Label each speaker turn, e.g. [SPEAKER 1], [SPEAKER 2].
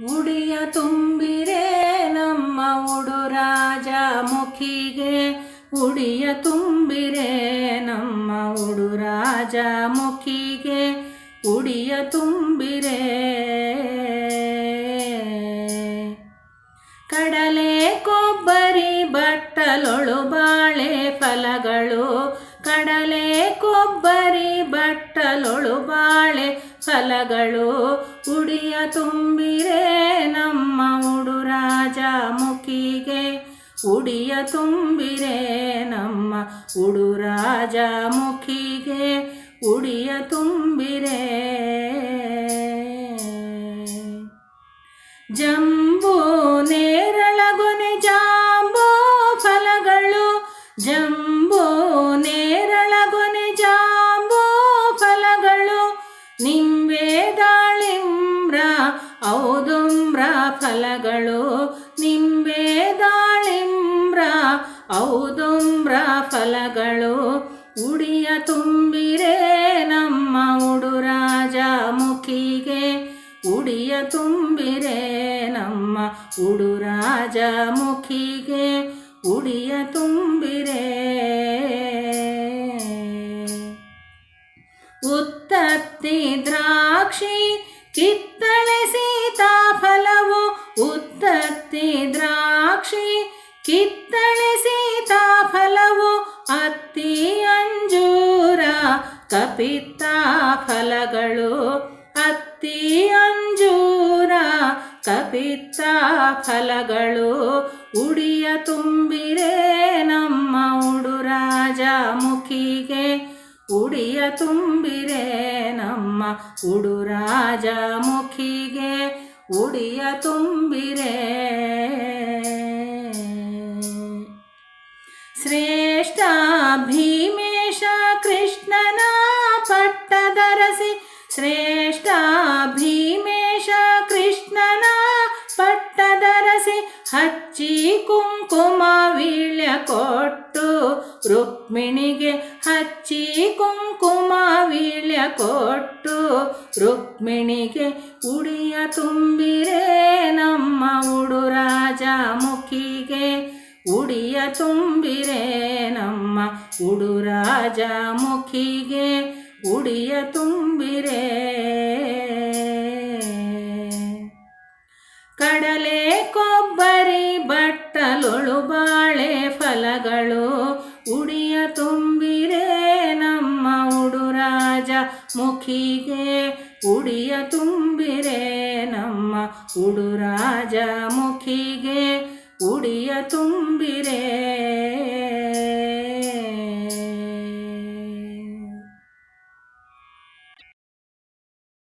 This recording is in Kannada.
[SPEAKER 1] ಉಡಿಯ ತುಂಬಿರೆ ನಮ್ಮ ಉಡುರಾಜ ಮುಖಿಗೆ. ಉಡಿಯ ತುಂಬಿರೆ ನಮ್ಮ ಉಡುರಾಜ ಮುಖಿಗೆ. ಉಡಿಯ ತುಂಬಿರೆ ಕಡಲೆ, ಕೊಬ್ಬರಿ, ಬಟ್ಟಲೊಳು, ಬಾಳೆ ಫಲಗಳು. ಕಡಲೆ, ಕೊಬ್ಬರಿ, ಬಟ್ಟಲೊಳು, ಬಾಳೆ ಫಲಗಳು ಉಡಿಯ ತುಂಬಿರೆ ನಮ್ಮ ಉಡುರಾಜ ಮುಖಿಗೆ. ಉಡಿಯ ತುಂಬಿರೆ ನಮ್ಮ ಉಡುರಾಜ ಮುಖಿಗೆ. ಉಡಿಯ ತುಂಬಿರೆ ಜಂಬೂ ನೇರಳಗೊನೆ ಜಾಂಬೂ, ಫಲಗಳು. ಜಂಬೂ ಫಲಗಳು ನಿಂಬೆ ದಾಳಿಂಬ್ರ, ಔದುಂಬ್ರ ಫಲಗಳು, ಉಡಿಯ ತುಂಬಿರೆ ನಮ್ಮ ಉಡುರಾಜ ಮುಖಿಗೆ, ಉಡಿಯ ತುಂಬಿರೆ ನಮ್ಮ ಉಡುರಾಜ ಮುಖಿಗೆ, ಉಡಿಯ ತುಂಬಿರೆ. ಉತ್ತತ್ತಿ ದ್ರಾಕ್ಷಿ ಕಿತ್ತಳೆ ಕಿತ್ತಳೆ ಸೀತಾಫಲವು ಅತ್ತಿ ಅಂಜೂರ ಕಪಿತ್ತ ಫಲಗಳು. ಅತ್ತಿ ಅಂಜೂರ ಕಪಿತ್ತ ಫಲಗಳು. ಉಡಿಯ ತುಂಬಿರೆ ನಮ್ಮ ಉಡುರಾಜ ಮುಖಿಗೆ. ಉಡಿಯ ತುಂಬಿರೆ ನಮ್ಮ ಉಡುರಾಜ ಮುಖಿಗೆ. ಉಡಿಯ ತುಂಬಿರೆ ಶ್ರೇಷ್ಠ ಭೀಮೇಶ ಕೃಷ್ಣನ ಪಟ್ಟದರಸಿ ಶ್ರೇಷ್ಠ ಭೀಮೇಶ ಕೃಷ್ಣನ ಪಟ್ಟದರಸಿ ಹಚ್ಚಿ ಕುಂಕುಮ ವೀಳ್ಯ ಕೊಟ್ಟು ರುಕ್ಮಿಣಿಗೆ ಹಚ್ಚಿ ಕುಂಕುಮ ವೀಳ್ಯ ಕೊಟ್ಟು ರುಕ್ಮಿಣಿಗೆ ಉಡಿಯ ತುಂಬಿರೇ ನಮ್ಮ ಉಡುರಾಜ ಮುಖಿಗೆ ಉಡಿಯ ತುಂಬಿರೆ ನಮ್ಮ ಉಡುರಾಜ ಮುಖಿಗೆ ಉಡಿಯ ತುಂಬಿರೆ. ಕಡಲೆ ಕೊಬ್ಬರಿ ಬಟ್ಟಲೊಳು ಬಾಳೆ ಫಲಗಳು ಉಡಿಯ ತುಂಬಿರೆ ನಮ್ಮ ಉಡುರಾಜ ಮುಖಿಗೆ ಉಡಿಯ ತುಂಬಿರೆ ನಮ್ಮ ಉಡುರಾಜ ಮುಖಿಗೆ ಉಡಿಯ ತುಂಬಿರೇ.